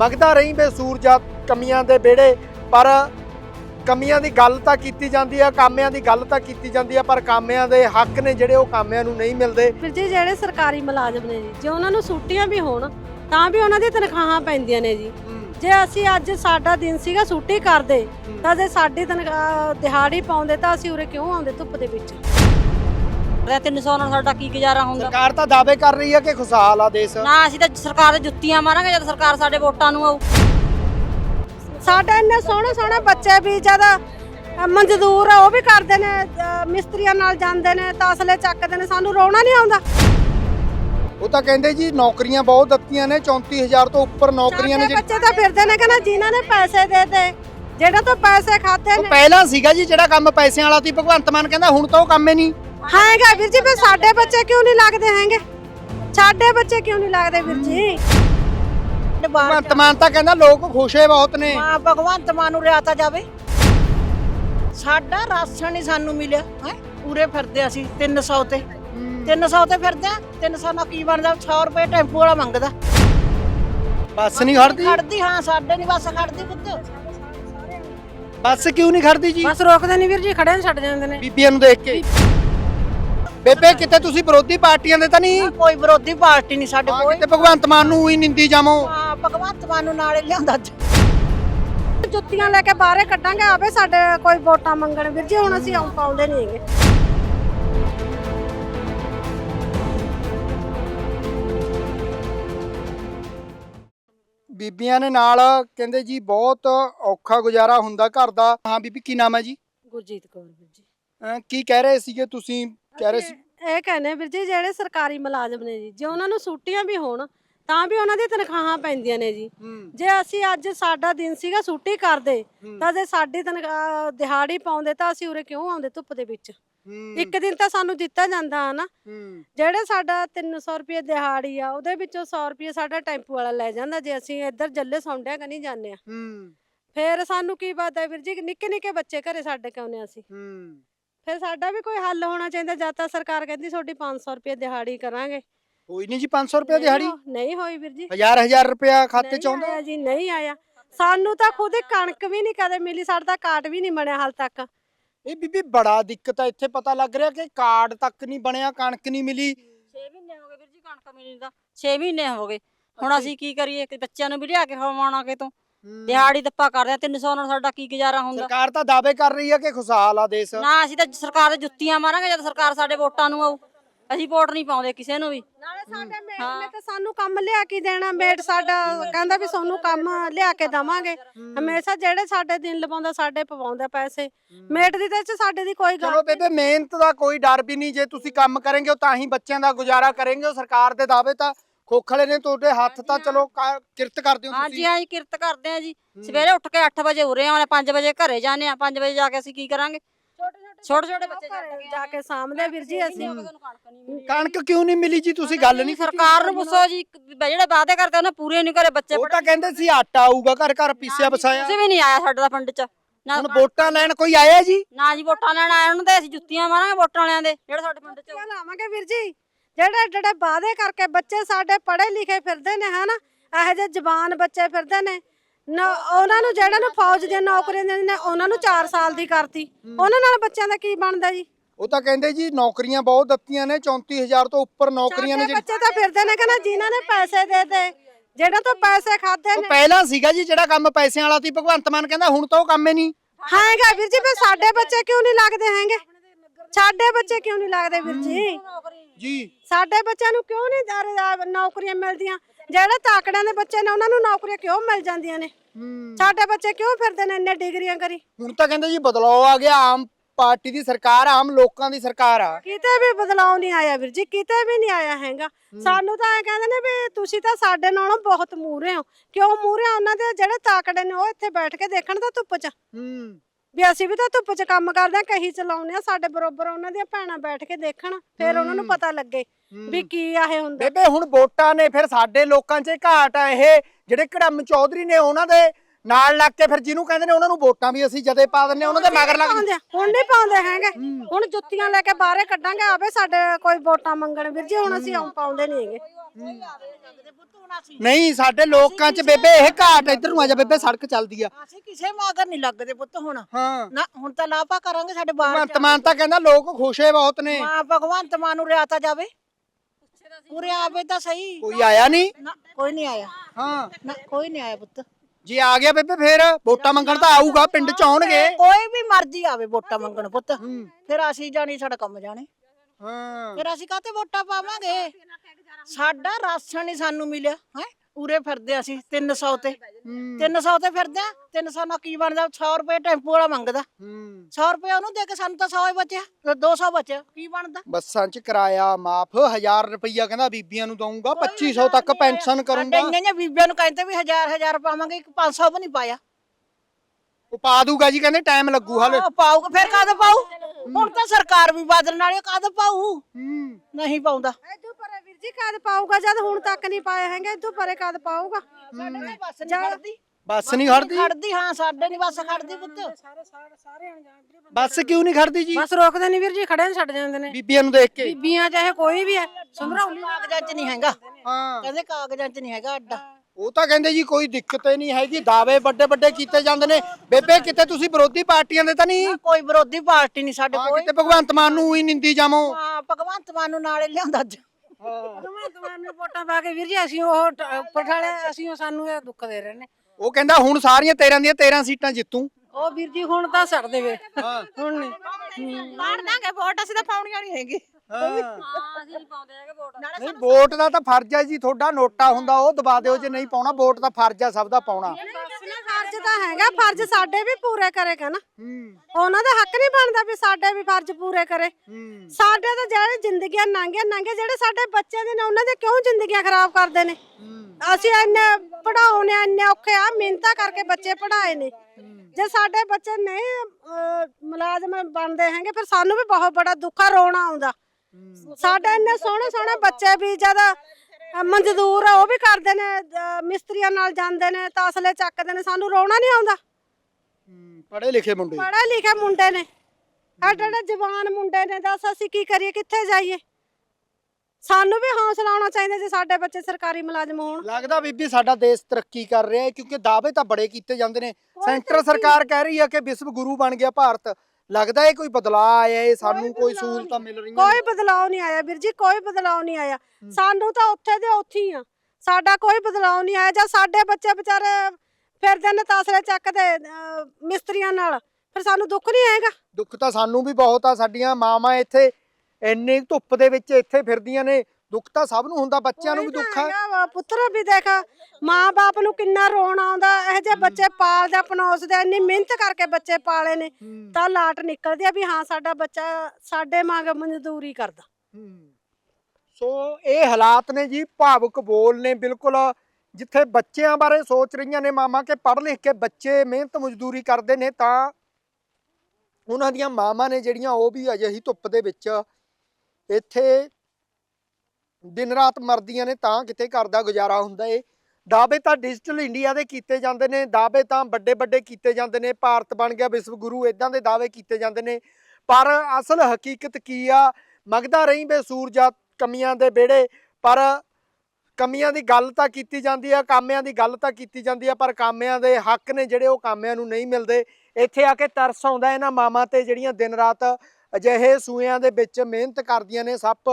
ਮੰਗਦਾ ਰਹੀ ਬੇ ਸੂਰਜਾ ਕਮੀਆਂ ਦੇ ਵਿਹੜੇ ਪਰ ਕਮੀਆਂ ਦੀ ਗੱਲ ਤਾਂ ਕੀਤੀ ਜਾਂਦੀ ਆ ਕਾਮਿਆਂ ਦੀ ਗੱਲ ਤਾਂ ਕੀਤੀ ਜਾਂਦੀ ਆ ਪਰ ਕਾਮਿਆਂ ਦੇ ਹੱਕ ਨੇ ਜਿਹੜੇ ਉਹ ਕਾਮਿਆਂ ਨੂੰ ਨਹੀਂ ਮਿਲਦੇ। ਫਿਰ ਜੀ ਜਿਹੜੇ ਸਰਕਾਰੀ ਮੁਲਾਜ਼ਮ ਨੇ ਜੀ ਜੇ ਉਹਨਾਂ ਨੂੰ ਛੁੱਟੀਆਂ ਵੀ ਹੋਣ ਤਾਂ ਵੀ ਉਹਨਾਂ ਦੀ ਤਨਖਾਹਾਂ ਪੈਂਦੀਆਂ ਨੇ ਜੀ। ਜੇ ਅਸੀਂ ਅੱਜ ਸਾਡਾ ਦਿਨ ਸੀਗਾ ਛੁੱਟੀ ਕਰਦੇ ਤਾਂ ਜੇ ਸਾਡੀ ਤਨਖਾਹ ਦਿਹਾੜੀ ਪਾਉਂਦੇ ਤਾਂ ਅਸੀਂ ਉਰੇ ਕਿਉਂ ਆਉਂਦੇ ਧੁੱਪ ਦੇ ਵਿੱਚ? ਤੇ 300 ਨਾਲ ਸਾਡਾ ਕੀ ਗੁਜ਼ਾਰਾ ਹੁੰਦਾ? ਸਰਕਾਰ ਤਾਂ ਦਾਅਵੇ ਕਰ ਰਹੀ ਆ ਕਿ ਖੁਸ਼ਹਾਲ ਆ ਦੇਸ਼। ਨਾ ਅਸੀਂ ਤਾਂ ਸਰਕਾਰ ਦੇ ਜੁੱਤੀਆਂ ਮਾਰਾਂਗੇ ਜਦ ਸਰਕਾਰ ਸਾਡੇ ਵੋਟਾਂ ਨੂੰ ਆਊ। ਸਾਡੇ ਇੰਨੇ ਸੋਹਣੇ ਸੋਹਣੇ ਬੱਚੇ ਵੀ ਜਦ ਮਜ਼ਦੂਰ ਆ ਉਹ ਵੀ ਕਰਦੇ ਨੇ ਮਿਸਤਰੀਆਂ ਨਾਲ ਜਾਂਦੇ ਨੇ ਤਾਸਲੇ ਚੱਕਦੇ ਨੇ ਸਾਨੂੰ ਰੋਣਾ ਨਹੀਂ ਆਉਂਦਾ। ਉਹ ਤਾਂ ਕਹਿੰਦੇ ਜੀ ਨੌਕਰੀਆਂ ਬਹੁਤ ਦਿੱਤੀਆਂ ਨੇ 34000 ਤੋਂ ਉੱਪਰ ਨੌਕਰੀਆਂ ਨੇ ਬੱਚੇ ਤਾਂ ਫਿਰਦੇ ਨੇ ਕਹਿੰਦਾ ਜਿਨ੍ਹਾਂ ਨੇ ਪੈਸੇ ਦੇ ਦੇ ਜਿਹੜਾ ਤੋਂ ਪੈਸੇ ਉਹ ਨੇ। ਪਹਿਲਾਂ ਸੀਗਾ ਜੀ ਜਿਹੜਾ ਕੰਮ ਪੈਸਿਆਂ ਵਾਲਾ ਸੀ ਭਗਵੰਤ ਮਾਨ ਕਹਿੰਦਾ ਹੁਣ ਤਾਂ ਉਹ ਕੰਮ ਹੀ ਨਹੀਂ। ਹਾਂਗਾ ਵੀਰ ਜੀ ਫਿਰ ਸਾਡੇ ਬੱਚੇ ਕਿਉਂ ਨਹੀਂ ਲੱਗਦੇ ਹੈਗੇ? ਸਾਡੇ ਬੱਚੇ ਕਿਉਂ ਨਹੀਂ ਲੱਗਦੇ ਵੀਰ ਜੀ? ਭਗਵੰਤ ਮਾਨ ਤਾਂ ਕਹਿੰਦਾ ਲੋਕ ਖੁਸ਼ ਹੈ ਬਹੁਤ ਨੇ। ਮਾਂ ਭਗਵੰਤ ਮਾਨ ਨੂੰ ਰਿਆਤਾ ਜਾਵੇ। ਸਾਡਾ ਰਾਸ਼ਨ ਹੀ ਸਾਨੂੰ ਮਿਲਿਆ ਹੈ? ਪੂਰੇ ਫਿਰਦੇ ਅਸੀਂ 300 ਤੇ। 300 ਤੇ ਫਿਰਦੇ ਆ 300 ਨਾਲ ਕੀ ਬਣਦਾ? 100 ਰੁਪਏ ਟੈਂਪੂ ਵਾਲਾ ਮੰਗਦਾ। ਬੱਸ ਨਹੀਂ ਖੜਦੀ? ਖੜਦੀ ਹਾਂ ਸਾਡੇ ਨਹੀਂ ਬੱਸ ਖੜਦੀ ਪੁੱਤ। ਬੱਸ ਕਿਉਂ ਨਹੀਂ ਖੜਦੀ ਜੀ? ਬਸ ਰੋਕਦੇ ਨਹੀਂ ਵੀਰ ਜੀ ਖੜੇ ਛੱਡ ਜਾਂਦੇ ਨੇ। ਬੀਬੀਆਂ ਨੂੰ ਦੇਖ ਕੇ। ਬੇਬੇ ਕਿਤੇ ਤੁਸੀਂ ਵਿਰੋਧੀ ਪਾਰਟੀਆਂ ਦੇ ਤਾਂ ਨਹੀਂ? ਕੋਈ ਵਿਰੋਧੀ ਪਾਰਟੀ ਨਹੀਂ ਸਾਡੇ ਕੋਈ ਕਿਤੇ ਭਗਵੰਤ ਮਾਨ ਨੂੰ ਹੀ ਨਿੰਦੀ ਜਾਵੋ ਹਾਂ ਭਗਵੰਤ ਮਾਨ ਨੂੰ ਨਾਲੇ ਲਿਆਂਦਾ ਅੱਜ। ਜੁੱਤੀਆਂ ਲੈ ਕੇ ਬਾਹਰੇ ਕੱਢਾਂਗੇ ਆਵੇ ਸਾਡੇ ਕੋਈ ਵੋਟਾਂ ਮੰਗਣ। ਵੀਰ ਜੀ ਹੁਣ ਅਸੀਂ ਆਉਂ ਪਾਉਂਦੇ ਨਹੀਂ ਹੈਗੇ। ਬੀਬੀਆਂ ਨੇ ਨਾਲ ਕਹਿੰਦੇ ਜੀ ਬਹੁਤ ਔਖਾ ਗੁਜ਼ਾਰਾ ਹੁੰਦਾ ਘਰ ਦਾ। ਹਾਂ ਬੀਬੀ ਕੀ ਨਾਮ ਹੈ ਜੀ? ਗੁਰਜੀਤ ਕੌਰ ਵੀਰ ਜੀ। ਅਹ ਕੀ ਕਹਿ ਰਹੇ ਸੀਗੇ ਤੁਸੀਂ? ਕਹਿ ਰਹੇ ਸੀ ਇਹ ਕਹਿੰਦੇ ਵੀਰ ਜੀ ਜਿਹੜੇ ਸਰਕਾਰੀ ਮੁਲਾਜ਼ਮ ਨੇ ਜੀ ਜੇ ਉਹਨਾਂ ਨੂੰ ਛੁੱਟੀਆਂ ਵੀ ਹੋਣ ਤਾਂ ਵੀ ਉਹਨਾਂ ਦੀ ਤਨਖਾਹਾਂ ਪੈਂਦੀਆਂ ਨੇ ਜੀ। ਹੂੰ। ਜੇ ਅਸੀਂ ਅੱਜ ਸਾਡਾ ਦਿਨ ਸੀਗਾ ਛੁੱਟੀ ਕਰਦੇ ਤਾਂ ਜੇ ਸਾਡੀ ਤਨਖਾਹ ਦਿਹਾੜੀ ਪਾਉਂਦੇ ਤਾਂ ਅਸੀਂ ਉਰੇ ਕਿਉਂ ਆਉਂਦੇ ਧੁੱਪ ਦੇ ਵਿੱਚ? ਇੱਕ ਦਿਨ ਤਾਂ ਸਾਨੂੰ ਦਿੱਤਾ ਜਾਂਦਾ ਹੈ ਨਾ ਹੂੰ। ਜਿਹੜੇ ਸਾਡਾ 300 ਰੁਪਏ ਦਿਹਾੜੀ ਆ ਉਹਦੇ ਵਿੱਚੋਂ 100 ਰੁਪਏ ਸਾਡਾ ਟੈਂਪੂ ਵਾਲਾ ਲੈ ਜਾਂਦਾ ਜੇ ਅਸੀਂ ਇੱਧਰ ਜੱਲੇ ਸੌਂਡਿਆ ਕਨੀ ਜਾਂਦੇ ਆ। ਹੂੰ। ਫੇਰ ਸਾਨੂੰ ਕੀ ਬਾਤ ਹੈ ਵੀਰ ਜੀ ਨਿੱਕੇ ਨਿੱਕੇ ਬੱਚੇ ਘਰੇ ਛੱਡ ਕੇ ਆਉਂਦੇ ਅਸੀਂ? ਹੂੰ। ਫਿਰ ਸਾਡਾ ਵੀ ਕੋਈ ਹੱਲ ਹੋਣਾ ਚਾਹੀਦਾ ਜਾਂ ਤਾਂ ਸਰਕਾਰ ਕਹਿੰਦੀ ਤੁਹਾਡੀ 500 ਰੁਪਏ ਦਿਹਾੜੀ ਕਰਾਂਗੇ। ਹੋਈ ਨਹੀਂ ਜੀ 500 ਰੁਪਏ ਦਿਹਾੜੀ। ਨਹੀਂ ਹੋਈ ਵੀਰ ਜੀ। ਹਜ਼ਾਰ ਹਜ਼ਾਰ ਖਾਤੇ ਨਹੀਂ ਚ ਆਉਂਦਾ? ਆਇਆ ਜੀ ਨਹੀਂ ਆਇਆ। ਸਾਨੂੰ ਤਾਂ ਖੁਦ ਕਣਕ ਵੀ ਨਹੀਂ ਕਦੇ ਮਿਲੀ ਸਾਡਾ ਤਾਂ ਕਾਰਡ ਵੀ ਨਹੀਂ ਬਣਿਆ ਹਾਲ ਤੱਕ। ਇਹ ਬੀਬੀ ਬੜਾ ਦਿੱਕਤ ਹੈ ਇੱਥੇ ਪਤਾ ਲੱਗ ਰਿਹਾ ਕਿ ਕਾਰਡ ਤੱਕ ਨਹੀਂ ਬਣਿਆ ਕਣਕ ਨਹੀਂ ਮਿਲੀ। 6 ਮਹੀਨੇ ਹੋ ਗਏ ਵੀਰ ਜੀ ਕਣਕ ਮਿਲਣੀ ਦਾ 6 ਮਹੀਨੇ ਹੋ ਗਏ। ਹੁਣ ਅਸੀਂ ਕੀ ਕਰੀਏ ਕਿ ਬੱਚਿਆਂ ਨੂੰ ਵੀ ਲਿਆ ਕੇ ਖਵਾਉਣਾ ਕਿਤੋਂ। ਦਿਹਾੜੀ ਦੱਪਾ ਕਰਦੇ ਆ 300 ਨਾਲ ਸਾਡਾ ਕੀ ਗੁਜ਼ਾਰਾ ਹੁੰਦਾ? ਸਰਕਾਰ ਤਾਂ ਦਾਅਵੇ ਕਰ ਰਹੀ ਹੈ ਕਿ ਖੁਸ਼ਹਾਲ ਆ ਦੇਸ਼। ਨਾ ਅਸੀਂ ਤਾਂ ਸਰਕਾਰ ਦੇ ਜੁੱਤੀਆਂ ਮਾਰਾਂਗੇ ਜਦ ਸਰਕਾਰ ਸਾਡੇ ਵੋਟਾਂ ਨੂੰ ਆਊ। ਅਸੀਂ ਵੋਟ ਨਹੀਂ ਪਾਉਂਦੇ ਕਿਸੇ ਨੂੰ ਵੀ। ਨਾਲੇ ਸਾਡੇ ਮੇਟ ਨੇ ਤਾਂ ਸਾਨੂੰ ਕੰਮ ਲਿਆ ਕੇ ਦੇਣਾ? ਮੇਟ ਸਾਡਾ ਕਹਿੰਦਾ ਵੀ ਸਾਨੂੰ ਕੰਮ ਲਿਆ ਕੇ ਦਵਾਂਗੇ। ਹਮੇਸ਼ਾ ਜਿਹੜੇ ਸਾਡੇ ਦਿਨ ਲਵਾਉਂਦਾ ਸਾਡੇ ਪਵਾਉਂਦਾ ਪੈਸੇ। ਮੇਟ ਦੀ ਤਾਂ ਸਾਡੇ ਦੀ ਕੋਈ ਗੱਲ ਚਲੋ ਬੇਬੇ ਮਿਹਨਤ ਦਾ ਕੋਈ ਡਰ ਵੀ ਨਹੀਂ। ਜੇ ਤੁਸੀਂ ਕੰਮ ਕਰਨਗੇ ਤਾਂ ਹੀ ਬੱਚਿਆਂ ਦਾ ਗੁਜ਼ਾਰਾ ਕਰਨਗੇ। ਉਹ ਸਰਕਾਰ ਦੇ ਦਾਅਵੇ ਤਾਂ ਖੋਖਲੇ ਨੇ ਤੁਹਾਡੇ ਹੱਥ ਤਾਂ ਚਲੋ ਕਾ- ਕਿਰਤ ਕਰਦੇ ਹੋ ਹਾਂਜੀ ਤੁਸੀਂ। ਹਾਂਜੀ ਕਿਰਤ ਕਰਦੇ ਆ ਜੀ। ਸਵੇਰੇ ਉੱਠ ਕੇ 8 ਵਜੇ ਉਰੇ ਆਉਣਾ 5 ਵਜੇ ਘਰੇ ਜਾਂਦੇ ਆ 5 ਵਜੇ ਜਾ ਕੇ ਅਸੀਂ ਕੀ ਕਰਾਂਗੇ? ਛੋਟੇ ਛੋਟੇ ਬੱਚੇ ਜਾ ਕੇ ਸਾਹਮਣੇ ਵੀਰ ਜੀ ਅਸੀਂ। ਕਣਕ ਕਿਉਂ ਨਹੀਂ ਮਿਲੀ ਜੀ? ਤੁਸੀਂ ਗੱਲ ਨਹੀਂ ਸਰਕਾਰ ਨੂੰ ਪੁੱਛੋ ਜੀ ਜਿਹੜੇ ਵਾਅਦੇ ਕਰਦੇ ਉਹਨੇ ਪੂਰੇ ਨਹੀਂ ਕਰੇ ਬੱਚੇ ਉਹ ਤਾਂ ਕਹਿੰਦੇ ਸੀ ਆਟਾ ਆਊਗਾ ਘਰ ਘਰ ਪੀਸਿਆ ਬਸਾਇਆ। ਤੁਸੀਂ ਵੀ ਨਹੀਂ ਆਇਆ ਸਾਡੇ ਦਾ ਪਿੰਡ ਚ। ਨਾ ਹੁਣ ਵੋਟਾਂ ਲੈਣ ਕੋਈ ਆਇਆ ਜੀ? ਨਾ ਜੀ ਵੋਟਾਂ ਲੈਣ ਆਏ ਉਹਨਾਂ ਦੇ ਅਸੀਂ ਜੁੱਤੀਆਂ ਮਾਰਾਂਗੇ ਵੋਟਾਂ ਵਾਲਿਆਂ ਦੇ ਜਿਹੜੇ ਸਾਡੇ ਪਿੰਡ ਚ। ਲਾਵਾਂਗੇ ਵੀਰ ਜੀ। ਜਿਹੜੇ ਜਿਹੜੇ ਵਾਅਦੇ ਕਰਕੇ ਬੱਚੇ ਸਾਡੇ ਪੜ੍ਹੇ ਲਿਖੇ ਫਿਰਦੇ ਨੇ ਹਨਾ? ਇਹੋ ਜਿਹੇ ਜਵਾਨ ਬੱਚੇ ਫਿਰਦੇ ਨੇ। ਨਾ ਉਹਨਾਂ ਨੂੰ ਜਿਹੜਾ ਨੂੰ ਫੌਜ ਦੀਆਂ ਨੌਕਰੀਆਂ ਦਿੰਦੇ ਨੇ ਉਹਨਾਂ ਨੂੰ 4 ਸਾਲ ਦੀ ਕਰਤੀ। ਉਹਨਾਂ ਨਾਲ ਬੱਚਿਆਂ ਦਾ ਕੀ ਬਣਦਾ ਜੀ? ਉਹ ਤਾਂ ਕਹਿੰਦੇ ਜੀ ਨੌਕਰੀਆਂ ਬਹੁਤ ਦਿੱਤੀਆਂ ਨੇ 34000 ਤੋਂ ਉੱਪਰ ਨੌਕਰੀਆਂ ਨੇ ਬੱਚੇ ਤਾਂ ਫਿਰਦੇ ਨੇ ਕਹਿੰਦਾ ਜਿਨ੍ਹਾਂ ਨੇ ਪੈਸੇ ਦੇ ਦੇ ਜਿਹੜਾ ਤੋਂ ਪੈਸੇ ਖਾਦੇ ਨੇ। ਪਹਿਲਾਂ ਸੀਗਾ ਜੀ ਜਿਹੜਾ ਕੰਮ ਪੈਸਿਆਂ ਵਾਲਾ ਸੀ ਭਗਵੰਤ ਮਾਨ ਕਹਿੰਦਾ ਹੁਣ ਤਾਂ ਉਹ ਕੰਮ ਹੀ ਨਹੀਂ। ਹਾਂਗਾ ਵੀਰ ਜੀ ਫਿਰ ਸਾਡੇ ਬੱਚੇ ਕਿਉਂ ਨਹੀਂ ਲੱਗਦੇ ਹੈਗੇ? ਸਾਡੇ ਬੱਚੇ ਕਿਉਂ ਨਹੀਂ ਲੱਗਦੇ ਵੀਰ ਜੀ? ਜੀ। ਸਾਡੇ ਬੱਚਿਆਂ ਨੂੰ ਕਿਉਂ ਨਹੀਂ ਨੌਕਰੀਆਂ ਮਿਲਦੀਆਂ? ਜਿਹੜੇ ਤਾਕੜਿਆਂ ਦੇ ਬੱਚੇ ਨੇ ਉਹਨਾਂ ਨੂੰ ਨੌਕਰੀਆਂ ਕਿਉਂ ਮਿਲ ਜਾਂਦੀਆਂ ਨੇ? ਸਾਡੇ ਬੱਚੇ ਕਿਉਂ ਫਿਰਦੇ ਨੇ ਇੰਨੇ ਡਿਗਰੀਆਂ ਕਰੀ? ਹੁਣ ਤਾਂ ਕਹਿੰਦੇ ਜੀ ਬਦਲਾਅ ਆ ਗਿਆ ਆਮ ਪਾਰਟੀ ਦੀ ਸਰਕਾਰ ਆਮ ਲੋਕਾਂ ਦੀ ਸਰਕਾਰ ਆ। ਕਿਤੇ ਵੀ ਬਦਲਾਅ ਨਹੀਂ ਆਇਆ ਵੀਰ ਜੀ ਕਿਤੇ ਵੀ ਨਹੀਂ ਆਇਆ ਹੈਗਾ। ਸਾਨੂੰ ਤਾਂ ਐ ਕਹਿੰਦੇ ਨੇ ਵੀ ਤੁਸੀਂ ਤਾਂ ਸਾਡੇ ਨਾਲੋਂ ਬਹੁਤ ਮੂਹਰੇ ਹੋ। ਕਿਉਂ ਮੂਹਰੇ ਹੋ ਉਹਨਾਂ ਦੇ ਜਿਹੜੇ ਤਾਕੜੇ ਨੇ ਉਹ ਇੱਥੇ ਬੈਠ ਕੇ ਦੇਖਣ ਤਾਂ ਧੁੱਪ 'ਚ। ਹੂੰ। ਵੀ ਅਸੀਂ ਵੀ ਤਾਂ ਧੁੱਪ 'ਚ ਕੰਮ ਕਰਦੇ ਆ ਕਹੀ ਚਲਾਉਂਦੇ ਆ ਸਾਡੇ ਬਰੋਬਰ ਉਹਨਾਂ ਦੀਆਂ ਭੈਣਾਂ ਬੈਠ ਕੇ ਦੇਖਣ ਫਿਰ ਉਹਨਾਂ ਨੂੰ ਪਤਾ ਲੱਗੇ ਵੀ ਕੀ ਆ ਇਹ ਹੁੰਦਾ। ਬੇਬੇ ਹੁਣ ਵੋਟਾਂ ਨੇ ਫਿਰ ਸਾਡੇ ਲੋਕਾਂ 'ਚ ਘਾਟ ਆ ਇਹ ਜਿਹੜੇ ਕੜਮ ਚੌਧਰੀ ਨੇ ਉਹਨਾਂ ਦੇ ਨਾਲ ਲੱਗ ਕੇ ਫਿਰ ਜਿਹਨੂੰ ਕਹਿੰਦੇ ਨੇ ਉਹਨਾਂ ਨੂੰ ਵੋਟਾਂ ਵੀ ਅਸੀਂ ਜਦੇ ਪਾ ਦਿੰਨੇ ਉਹਨਾਂ ਦੇ ਮਗਰ ਲੱਗ ਪਾਉਂਦੇ ਆ, ਹੁਣ ਨਹੀਂ ਪਾਉਂਦੇ ਹੈਗੇ। ਹੁਣ ਜੁੱਤੀਆਂ ਲੈ ਕੇ ਬਾਹਰੇ ਕੱਢਾਂਗੇ ਆਵੇ ਸਾਡੇ ਕੋਈ ਵੋਟਾਂ ਮੰਗਣ। ਵੀਰ ਜੀ ਹੁਣ ਅਸੀਂ ਆਉਂ ਪਾਉਂਦੇ ਨਹੀਂ ਹੈਗੇ। ਨਹੀਂ ਸਾਡੇ ਲੋਕਾਂ 'ਚ ਬੇਬੇ ਇਹ ਘਾਟ ਇੱਧਰ ਨੂੰ ਆ ਜਾ ਬੇਬੇ ਸੜਕ ਚੱਲਦੀ ਆ। ਅਸੀਂ ਕਿਸੇ ਮਾਗਰ ਨਹੀਂ ਲੱਗਦੇ ਪੁੱਤ ਹੁਣ। ਹਾਂ। ਨਾ ਹੁਣ ਤਾਂ ਲਾਪਾ ਕਰਾਂਗੇ ਸਾਡੇ ਬਾਹਰ ਭਗਵੰਤ ਮਾਨ ਤਾਂ ਕਹਿੰਦਾ ਲੋਕ ਖੁਸ਼ੇ ਬਹੁਤ ਨੇ। ਮਾਂ ਭਗਵੰਤ ਮਾਨ ਨੂੰ ਰਿਆਤਾ ਜਾਵੇ। ਪੂਰੇ ਆਵੇ ਤਾਂ ਸਹੀ। ਕੋਈ ਆਇਆ ਨਹੀਂ? ਨਾ ਕੋਈ ਨਹੀਂ ਆਇਆ। ਹਾਂ। ਨਾ ਕੋਈ ਨਹੀਂ ਆਇਆ ਪੁੱਤ। ਜੇ ਆ ਗਿਆ ਬੇਬੇ ਫੇਰ ਵੋਟਾਂ ਮੰਗਣ ਤਾਂ ਆਊਗਾ ਪਿੰਡ 'ਚ ਆਉਣਗੇ। ਕੋਈ ਵੀ ਮਰਜ਼ੀ ਆਵੇ ਵੋਟਾਂ ਮੰਗਣ ਪੁੱਤ। ਫਿਰ ਅਸੀਂ ਜਾਣੀ ਸਾਡਾ ਕੰਮ ਜਾਣੇ। ਹਾਂ। ਫਿਰ ਅਸੀਂ ਕਾਹਤੇ ਵੋਟਾਂ ਪਾਵਾਂਗੇ? ਸਾਡਾ ਰਾਸ਼ਨ ਨਹੀਂ ਸਾਨੂੰ ਮਿਲਿਆ ਹੈ? ਪੂਰੇ ਫਿਰਦੇ ਅਸੀਂ 300 ਤੇ। 300 ਤੇ ਫਿਰਦੇ ਆ 300 ਨਾਲ ਕੀ ਬਣਦਾ? 100 ਰੁਪਏ ਟੈਂਪੂ ਵਾਲਾ ਮੰਗਦਾ। ਹੂੰ। 100 ਰੁਪਏ ਉਹਨੂੰ ਦੇ ਕੇ ਸਾਨੂੰ ਤਾਂ 100 ਹੀ ਬਚਿਆ ਤੇ 200 ਬਚਿਆ ਕੀ ਬਣਦਾ? ਬੱਸਾਂ 'ਚ ਕਿਰਾਇਆ ਮਾਫ 1000 ਰੁਪਈਆ ਕਹਿੰਦਾ ਬੀਬੀਆਂ ਨੂੰ ਦਊਂਗਾ 2500 ਤੱਕ ਪੈਨਸ਼ਨ ਕਰੂੰਗਾ। ਇੰਨੇ ਨੇ ਬੀਬੀਆਂ ਨੂੰ ਕਹਿੰਦੇ ਵੀ ਹਜ਼ਾਰ ਹਜ਼ਾਰ ਪਾਵਾਂਗੇ ਇੱਕ 500 ਵੀ ਨਹੀਂ ਪਾਇਆ। ਉਹ ਪਾ ਦੂਗਾ ਜੀ ਕਹਿੰਦੇ ਟਾਈਮ ਲੱਗੂ ਹਾਲੇ। ਆਹ ਪਾਊਗਾ ਫਿਰ ਕਾਹਦਾ ਪਾਊ? ਹੁਣ ਤਾਂ ਸਰਕਾਰ ਵੀ ਬਦਲਣ ਵਾਲੀ ਕਾਹਦਾ ਪਾਊ? ਹੂੰ। ਨਹੀਂ ਪਾਉਂਦਾ। ਇਦੋਂ ਪਰੇ ਵੀਰ ਜੀ ਕਦ ਪਾਊਗਾ ਜਦ ਹੁਣ ਤੱਕ ਨਹੀਂ ਪਾਏ ਹੈਗੇ ਇਦੋਂ ਪਰੇ ਕਦ ਪਾਊਗਾ? ਸਾਡੇ ਨਾਲ ਬੱਸ ਨਹੀਂ ਖੜਦੀ। ਬੱਸ ਨਹੀਂ ਖੜਦੀ? ਖੜਦੀ ਹਾਂ ਸਾਡੇ ਨਹੀਂ ਬੱਸ ਖੜਦੀ ਪੁੱਤ। ਬੱਸ ਕਿਉਂ ਨਹੀਂ ਖੜਦੀ ਜੀ? ਬਸ ਰੋਕਦੇ ਨਹੀਂ ਵੀਰ ਜੀ ਖੜੇ ਨੂੰ ਛੱਡ ਜਾਂਦੇ ਨੇ। ਬੀਬੀਆਂ ਨੂੰ ਦੇਖ ਕੇ। ਬੀਬੀਆਂ ਚਾਹੇ ਕੋਈ ਵੀ ਹੈ ਸੰਭਰਾਉਲੀ ਕਾਗਜ਼ਾਂ 'ਚ ਨਹੀਂ ਹੈਗਾ। ਹਾਂ। ਕਹਿੰਦੇ ਕਾਗਜ਼ਾਂ 'ਚ ਨਹੀਂ ਹੈਗਾ ਅੱਡਾ। ਉਹ ਤਾਂ ਕਹਿੰਦੇ ਜੀ ਕੋਈ ਦਿੱਕਤ ਹੀ ਨਹੀਂ ਹੈਗੀ ਦਾਅਵੇ ਵੱਡੇ ਵੱਡੇ ਕੀਤੇ ਜਾਂਦੇ ਨੇ। ਬੇਬੇ ਕਿਤੇ ਤੁਸੀਂ ਵਿਰੋਧੀ ਪਾਰਟੀਆਂ ਦੇ ਤਾਂ ਨਹੀਂ? ਕੋਈ ਵਿਰੋਧੀ ਪਾਰਟੀ ਨਹੀਂ ਸਾਡੇ ਹਾਂ, ਕੋਈ ਕਿਤੇ ਭਗਵੰਤ ਮਾਨ ਨੂੰ ਹੀ ਨਿੰਦੀ ਜਾਵੋ। ਹਾਂ ਭਗਵੰਤ ਮਾਨ ਨੂੰ ਨਾਲੇ ਲਿਆਂਦਾ ਅੱਜ। ਭਗਵੰਤ ਨੂੰ ਵੋਟਾਂ ਪਾ ਕੇ ਵੀਰ ਜੀ ਅਸੀਂ ਉਹ ਟ- ਪਠਾਲੇ ਅਸੀਂ ਉਹ ਸਾਨੂੰ ਇਹ ਦੁੱਖ ਦੇ ਰਹੇ ਨੇ। ਉਹ ਕਹਿੰਦਾ ਹੁਣ ਸਾਰੀਆਂ 13 ਦੀਆਂ 13 ਸੀਟਾਂ ਜਿੱਤੂ। ਉਹ ਵੀਰ ਜੀ ਹੁਣ ਤਾਂ ਛੱਡ ਦੇਵੇ। ਹਾਂ। ਹੁਣ ਨਹੀਂ। ਪਾੜ ਦਾਂਗੇ ਵੋਟ ਅਸੀਂ ਤਾਂ ਪਾਉਣੀਆਂ ਨਹੀਂ ਹੈਗੀ। ਹਾਂ। ਹਾਂ ਅਸੀਂ ਨਹੀਂ ਪਾਉਂਦੇ ਹੈਗੇ ਵੋਟ। ਨਹੀਂ ਵੋਟ ਦਾ ਤਾਂ ਫਰਜ਼ ਹੈ ਜੀ ਤੁਹਾਡਾ ਨੋਟਾ ਹੁੰਦਾ ਉਹ ਦਬਾ ਦਿਓ ਜੇ ਨਹੀਂ ਪਾਉਣਾ ਵੋਟ ਦਾ ਫਰਜ਼ ਹੈ ਸਭ ਦਾ ਪਾਉਣਾ। ਫਰਜ਼ ਤਾਂ ਹੈਗਾ ਫਰਜ਼ ਸਾਡੇ ਵੀ ਪੂਰੇ ਕਰੇਗਾ ਨਾ। ਹੂੰ। ਉਹਨਾਂ ਦਾ ਹੱਕ ਨਹੀਂ ਬਣਦਾ ਵੀ ਸਾਡੇ ਵੀ ਫਰਜ਼ ਪੂਰੇ ਕਰੇ। ਹੂੰ। ਸਾਡੇ ਤਾਂ ਜਿਹੜੇ ਜ਼ਿੰਦਗੀਆਂ ਲੰਘੀਆਂ ਲੰਘੇ ਜਿਹੜੇ ਸਾਡੇ ਬੱਚਿਆਂ ਦੇ ਨੇ ਉਹਨਾਂ ਦੇ ਕਿਉਂ ਜ਼ਿੰਦਗੀਆਂ ਖਰਾਬ ਕਰਦੇ ਨੇ? ਅਸੀਂ ਇੰਨੇ ਪੜਾਉਣੇ ਇੰਨੇ ਔਖੇ ਆ ਮਿਹਨਤਾਂ ਕਰਕੇ ਬੱਚੇ ਪੜਾਏ ਨੇ। ਜੇ ਸਾਡੇ ਬੱਚੇ ਨਹੀਂ ਅਹ, ਮੁਲਾਜ਼ਮ ਬਣਦੇ ਹੈਗੇ ਫਿਰ ਸਾਨੂੰ ਵੀ ਬਹੁਤ ਬੜਾ ਦੁੱਖ ਆ ਰੋਣਾ ਆਉਂਦਾ। ਸਾਡੇ ਇੰਨੇ ਸੋਹਣੇ ਸੋਹਣੇ ਬੱਚੇ ਵੀ ਜਦ ਅਹ, ਮਜ਼ਦੂਰ ਆ ਉਹ ਵੀ ਕਰਦੇ ਨੇ ਅਹ, ਮਿਸਤਰੀਆਂ ਨਾਲ ਜਾਂਦੇ ਨੇ ਤਾਸਲੇ ਚੱਕਦੇ ਨੇ ਸਾਨੂੰ ਰੋਣਾ ਨਹੀਂ ਆਉਂਦਾ। ਪੜ੍ਹੇ ਲਿਖੇ ਮੁੰਡੇ। ਪੜ੍ਹੇ ਲਿਖੇ ਮੁੰਡੇ ਨੇ। ਐਡੇ ਐਡੇ ਜਵਾਨ ਮੁੰਡੇ ਨੇ ਦੱਸ ਅਸੀਂ ਕੀ ਕਰੀਏ ਕਿੱਥੇ ਜਾਈਏ? ਸਾਨੂੰ ਵੀ ਹੌਸਲਾ ਆਉਣਾ ਚਾਹੀਦਾ ਜੇ ਸਾਡੇ ਬੱਚੇ ਸਰਕਾਰੀ ਮੁਲਾਜ਼ਮ ਹੋਣ। ਲੱਗਦਾ ਬੀਬੀ ਸਾਡਾ ਦੇਸ਼ ਤਰੱਕੀ ਕਰ ਰਿਹਾ ਹੈ ਕਿਉਂਕਿ ਦਾਅਵੇ ਤਾਂ ਬੜੇ ਕੀਤੇ ਜਾਂਦੇ ਨੇ। ਸੈਂਟਰ ਸਰਕਾਰ ਕਹਿ ਰਹੀ ਹੈ ਕਿ ਵਿਸ਼ਵ ਗੁਰੂ ਬਣ ਗਿਆ ਭਾਰਤ। ਲੱਗਦਾ ਹੈ ਕੋਈ ਬਦਲਾਅ ਆਇਆ ਹੈ? ਸਾਨੂੰ ਕੋਈ ਸਹੂਲਤਾਂ ਮਿਲ ਰਹੀਆਂ ਕੋਈ ਬਦਲਾਅ ਨਹੀਂ ਆਇਆ ਵੀਰ ਜੀ ਕੋਈ ਬਦਲਾਅ ਨਹੀਂ ਆਇਆ। ਸਾਨੂੰ ਤਾਂ ਉੱਥੇ ਦੇ ਉੱਥੇ ਹੀ ਆ। ਸਾਡਾ ਕੋਈ ਬਦਲਾਅ ਨਹੀਂ ਆਇਆ। ਜਾਂ ਸਾਡੇ ਬੱਚੇ ਵਿਚਾਰੇ ਫਿਰਦੇ ਨੇ ਤਾਸਲੇ ਚੱਕਦੇ ਮਿਸਤਰੀਆਂ ਨਾਲ। ਫਿਰ ਸਾਨੂੰ ਦੁੱਖ ਨਹੀਂ ਆਏਗਾ? ਦੁੱਖ ਤਾਂ ਸਾਨੂੰ ਵੀ ਬਹੁਤ ਆ। ਸਾਡੀਆਂ ਮਾਵਾਂ ਇੱਥੇ ਇੰਨੀ ਧੁੱਪ ਦੇ ਵਿੱਚ ਇੱਥੇ ਫਿਰਦੀਆਂ ਨੇ। ਦੁੱਖ ਤਾਂ ਸਭ ਨੂੰ ਹੁੰਦਾ ਬੱਚਿਆਂ ਨੂੰ ਵੀ ਦੁੱਖ ਹੈ। ਹੈਗਾ ਵਾ, ਪੁੱਤਰ ਵੀ ਦੇਖ ਮਾਂ-ਬਾਪ ਨੂੰ ਕਿੰਨਾ ਰੋਣਾ ਆਉਂਦਾ ਇਹ ਜੇ ਬੱਚੇ ਪਾਲਦੇ ਪਨੋਸਦੇ ਇੰਨੀ ਮਿਹਨਤ ਕਰਕੇ ਬੱਚੇ ਪਾਲੇ ਨੇ ਤਾਂ ਲਾਟ ਨਿਕਲਦੀ ਆ ਵੀ ਹਾਂ ਸਾਡਾ ਬੱਚਾ ਸਾਡੇ ਮੰਗ ਮਜ਼ਦੂਰੀ ਕਰਦਾ। ਸੋ ਇਹ ਹਾਲਾਤ ਨੇ ਜੀ ਭਾਵੁਕ ਬੋਲ ਨੇ ਬਿਲਕੁਲ ਜਿੱਥੇ ਬੱਚਿਆਂ ਬਾਰੇ ਸੋਚ ਰਹੀਆਂ ਨੇ ਮਾਮਾ ਕਿ ਪੜ੍ਹ ਲਿਖ ਕੇ ਬੱਚੇ ਮਿਹਨਤ ਮਜ਼ਦੂਰੀ ਕਰਦੇ ਨੇ ਤਾਂ ਉਹਨਾਂ ਦੀਆਂ ਮਾਵਾਂ ਨੇ ਜਿਹੜੀਆਂ ਉਹ ਵੀ ਅਜਿਹੀ ਧੁੱਪ ਦੇ ਵਿੱਚ ਇੱਥੇ ਦਿਨ ਰਾਤ ਮਰਦੀਆਂ ਨੇ ਤਾਂ ਕਿਤੇ ਘਰ ਦਾ ਗੁਜ਼ਾਰਾ ਹੁੰਦਾ ਏ। ਦਾਅਵੇ ਤਾਂ ਡਿਜੀਟਲ ਇੰਡੀਆ ਦੇ ਕੀਤੇ ਜਾਂਦੇ ਨੇ, ਦਾਅਵੇ ਤਾਂ ਵੱਡੇ ਵੱਡੇ ਕੀਤੇ ਜਾਂਦੇ ਨੇ, ਭਾਰਤ ਬਣ ਗਿਆ ਵਿਸ਼ਵ ਗੁਰੂ ਇਦਾਂ ਦੇ ਦਾਅਵੇ ਕੀਤੇ ਜਾਂਦੇ ਨੇ। ਪਰ ਅਸਲ ਹਕੀਕਤ ਕੀ ਆ, ਮੰਗਦਾ ਰਹੀ ਬੇ ਸੂਰਜਾ ਕਮੀਆਂ ਦੇ ਵਿਹੜੇ, ਪਰ ਕਮੀਆਂ ਦੀ ਗੱਲ ਤਾਂ ਕੀਤੀ ਜਾਂਦੀ ਆ, ਕਾਮਿਆਂ ਦੀ ਗੱਲ ਤਾਂ ਕੀਤੀ ਜਾਂਦੀ ਆ, ਪਰ ਕਾਮਿਆਂ ਦੇ ਹੱਕ ਨੇ ਜਿਹੜੇ ਉਹ ਕਾਮਿਆਂ ਨੂੰ ਨਹੀਂ ਮਿਲਦੇ। ਇੱਥੇ ਆ ਕੇ ਤਰਸ ਆਉਂਦਾ, ਇਹਨਾਂ ਮਾਵਾਂ ਤੇ ਜਿਹੜੀਆਂ ਦਿਨ ਰਾਤ ਅਜਿਹੇ ਸੂਇਆਂ ਦੇ ਵਿੱਚ ਮਿਹਨਤ ਕਰਦੀਆਂ ਨੇ, ਸੱਪ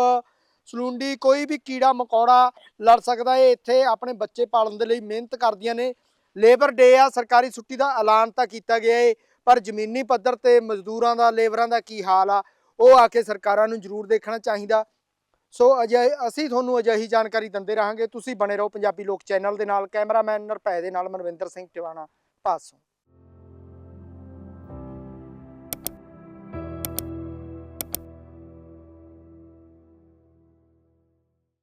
ਸਲੂੰਡੀ ਕੋਈ ਵੀ ਕੀੜਾ ਮਕੌੜਾ ਲੜ ਸਕਦਾ ਏ। ਇੱਥੇ ਆਪਣੇ ਬੱਚੇ ਪਾਲਣ ਦੇ ਲਈ ਮਿਹਨਤ ਕਰਦੀਆਂ ਨੇ। ਲੇਬਰ ਡੇ ਆ, ਸਰਕਾਰੀ ਛੁੱਟੀ ਦਾ ਐਲਾਨ ਤਾਂ ਕੀਤਾ ਗਿਆ ਏ, ਪਰ ਜ਼ਮੀਨੀ ਪੱਧਰ ਤੇ ਮਜ਼ਦੂਰਾਂ ਦਾ, ਲੇਬਰਾਂ ਦਾ ਕੀ ਹਾਲ ਆ, ਉਹ ਆ ਕੇ ਸਰਕਾਰਾਂ ਨੂੰ ਜ਼ਰੂਰ ਦੇਖਣਾ ਚਾਹੀਦਾ। ਸੋ ਅਜਿਹੇ, ਅਸੀਂ ਤੁਹਾਨੂੰ ਅਜਿਹੀ ਜਾਣਕਾਰੀ ਦਿੰਦੇ ਰਹਾਂਗੇ। ਤੁਸੀਂ ਬਣੇ ਰਹੋ ਪੰਜਾਬੀ ਲੋਕ ਚੈਨਲ ਦੇ ਨਾਲ। ਕੈਮਰਾਮੈਨ ਨਰਪੈ ਦੇ ਨਾਲ ਮਨਵਿੰਦਰ ਸਿੰਘ ਟਿਵਾਣਾ, ਪਾਸੋਂ।